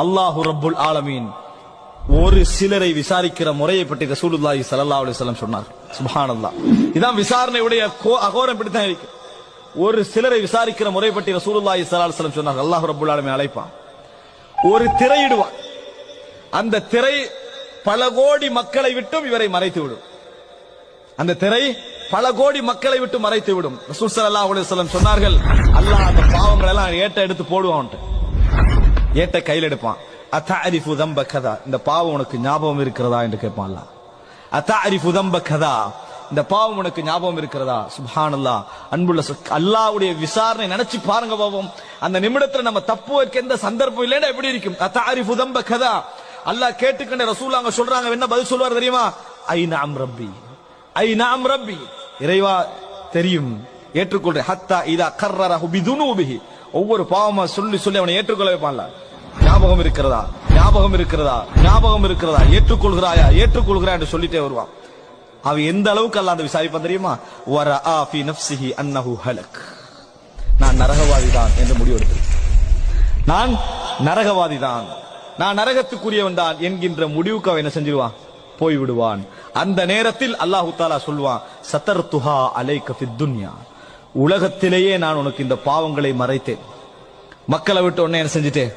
அல்லாஹு ரப்புல் ஆலமீன் ஒரு சிலரை விசாரிக்கிற முறையை பற்றி ரசூலுல்லாஹி ஸல்லல்லாஹு அலைஹி வஸல்லம் சொன்னார் சுப்ஹானல்லாஹ். இதான் விசாரணையுடைய கோ- அகோரம் இப்படித்தான் இருக்கு. ஒரு சிலரை விசாரிக்கிற முறை பற்றி ரசூலுல்லாஹி ஸல்லல்லாஹு அலைஹி வஸல்லம் சொன்னார் அல்லாஹு ரப்புல் ஆலமீன் அழைப்பான். ஒரு திரையிடுவான். அந்த திரை பல கோடி மக்களை விட்டும் இவரை மறைத்து விடும். அந்த திரை பல கோடி மக்களை விட்டு மறைத்து விடும். ரசூல் ஸல்லல்லாஹு சொன்னார்கள் அல்லாஹ் அந்த பாவங்களை எல்லாம் ஏட்ட எடுத்து போடுவான் ஏட்ட கையில் எடுப்பான். அத்தஅரிஃபு தம்ப கதா. இந்த பாவம் உனக்கு ஞாபகம் இருக்கிறதா என்று கேட்பான் அத்தா அரிஃபு தம்ப கதா. இந்த பாவம் உனக்கு ஞாபகம் இருக்கிறதா? சுபானல்லா அன்புள்ள அல்லாவுடைய அல்லாஹ்வுடைய விசாரணை நினைச்சு பாருங்க பாவம். அந்த நிமிடத்துல நம்ம தப்பு வைக்க எந்த சந்தர்ப்பம் இல்லைன்னா எப்படி இருக்கும்? அத்தஅரிஃபு தம்ப கதா. அல்லாஹ் கேட்டுக்கண்ட ரசூல் அங்க சொல்றாங்க. என்ன பதில் சொல்வார் தெரியுமா? ஐ நாம் ரப்பி. ஐ நாம் ரப்பி. இறைவா தெரியும். ஏற்றுக்கொள்றேன். ஹத்தா இதா கர்ரரஹு பிதுனூபிஹி. ஒவ்வொரு பாவமா சொல்லி சொல்லி அவனை ஏற்றுக்கொள்ள வைப்பான்ல ஞாபகம் இருக்கிறதா? ஞாபகம் இருக்கிறதா? ஞாபகம் இருக்கிறதா? ஏற்றுக்கொள்கிறாயா? ஏற்றுக்கொள்கிறா என்று சொல்லிட்டே வருவான். அவன் எந்த அளவுக்கு அல்ல அந்த விசாரிப்பான் தெரியுமா? வர ஆஃபி நப்சிஹி அன்னஹு ஹலக். நான் நரகவாதிதான் என்று முடிவெடுத்து நான் நரகவாதிதான். நான் நரகத்துக்குரியவன் தான் என்கின்ற முடிவுக்கு அவன் என்ன செஞ்சிருவான்? போய் விடுவான் அந்த நேரத்தில் அல்லாஹு தாலா சொல்வான் சத்தர் துஹா அலை கஃபி துன்யா. உலகத்திலேயே நான் உனக்கு இந்த பாவங்களை மறைத்தேன். மக்களை விட்டு உடனே என்ன செஞ்சுட்டேன்?